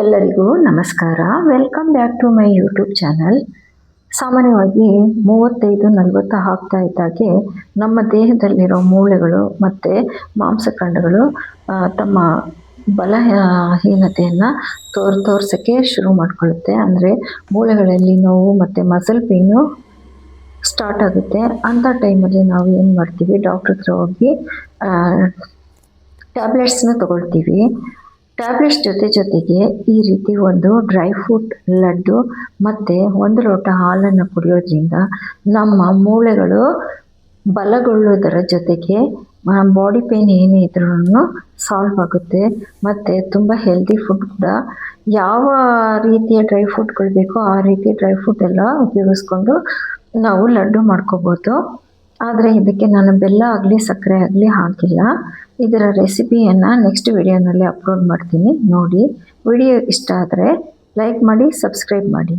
ಎಲ್ಲರಿಗೂ ನಮಸ್ಕಾರ. Welcome back to my YouTube channel ಸಾಮಾನ್ಯವಾಗಿ ಮೂವತ್ತೈದು ನಲವತ್ತು ಆಗ್ತಾ ಇದ್ದಾಗೆ ನಮ್ಮ ದೇಹದಲ್ಲಿರೋ ಮೂಳೆಗಳು ಮತ್ತು ಮಾಂಸಖಂಡಗಳು ತಮ್ಮ ಬಲಹೀನತೆಯನ್ನು ತೋರ್, ತೋರ್ಸೋಕ್ಕೆ ಶುರು ಮಾಡಿಕೊಳ್ಳುತ್ತೆ. ಅಂದರೆ ಮೂಳೆಗಳಲ್ಲಿ ನೋವು ಮತ್ತು ಮಸಲ್ ಪೇನು ಸ್ಟಾರ್ಟ್ ಆಗುತ್ತೆ. ಅಂಥ ಟೈಮಲ್ಲಿ ನಾವು ಏನು ಮಾಡ್ತೀವಿ? ಡಾಕ್ಟ್ರ್ ಹತ್ರ ಹೋಗಿ ಟ್ಯಾಬ್ಲೆಟ್ಸ್ನ ತಗೊಳ್ತೀವಿ. ಟ್ಯಾಬ್ಲೆಟ್ಸ್ ಜೊತೆ ಜೊತೆಗೆ ಈ ರೀತಿ ಒಂದು ಡ್ರೈ ಫ್ರೂಟ್ ಲಡ್ಡು ಮತ್ತು ಒಂದು ಲೋಟ ಹಾಲನ್ನು ಕುಡಿಯೋದ್ರಿಂದ ನಮ್ಮ ಮೂಳೆಗಳು ಬಲಗೊಳ್ಳುವುದರ ಜೊತೆಗೆ ಬಾಡಿ ಪೇನ್ ಏನೇ ಇದ್ರೂ ಸಾಲ್ವ್ ಆಗುತ್ತೆ. ಮತ್ತು ತುಂಬ ಹೆಲ್ದಿ ಫುಡ್ ಕೂಡ ಯಾವ ರೀತಿಯ ಡ್ರೈ ಫ್ರೂಟ್ಗಳು ಬೇಕೋ ಆ ರೀತಿ ಡ್ರೈ ಫ್ರೂಟ್ ಎಲ್ಲ ಉಪಯೋಗಿಸ್ಕೊಂಡು ನಾವು ಲಡ್ಡು ಮಾಡ್ಕೋಬೋದು. ಆದರೆ ಇದಕ್ಕೆ ನಾನು ಬೆಲ್ಲ ಆಗಲಿ, ಸಕ್ಕರೆ ಆಗಲಿ ಹಾಕಿಲ್ಲ. ಇದರ ರೆಸಿಪಿಯನ್ನು ನೆಕ್ಸ್ಟ್ ವಿಡಿಯೋನಲ್ಲಿ ಅಪ್ಲೋಡ್ ಮಾಡ್ತೀನಿ. ನೋಡಿ ವಿಡಿಯೋ ಇಷ್ಟ ಆದರೆ ಲೈಕ್ ಮಾಡಿ ಸಬ್ಸ್ಕ್ರೈಬ್ ಮಾಡಿ.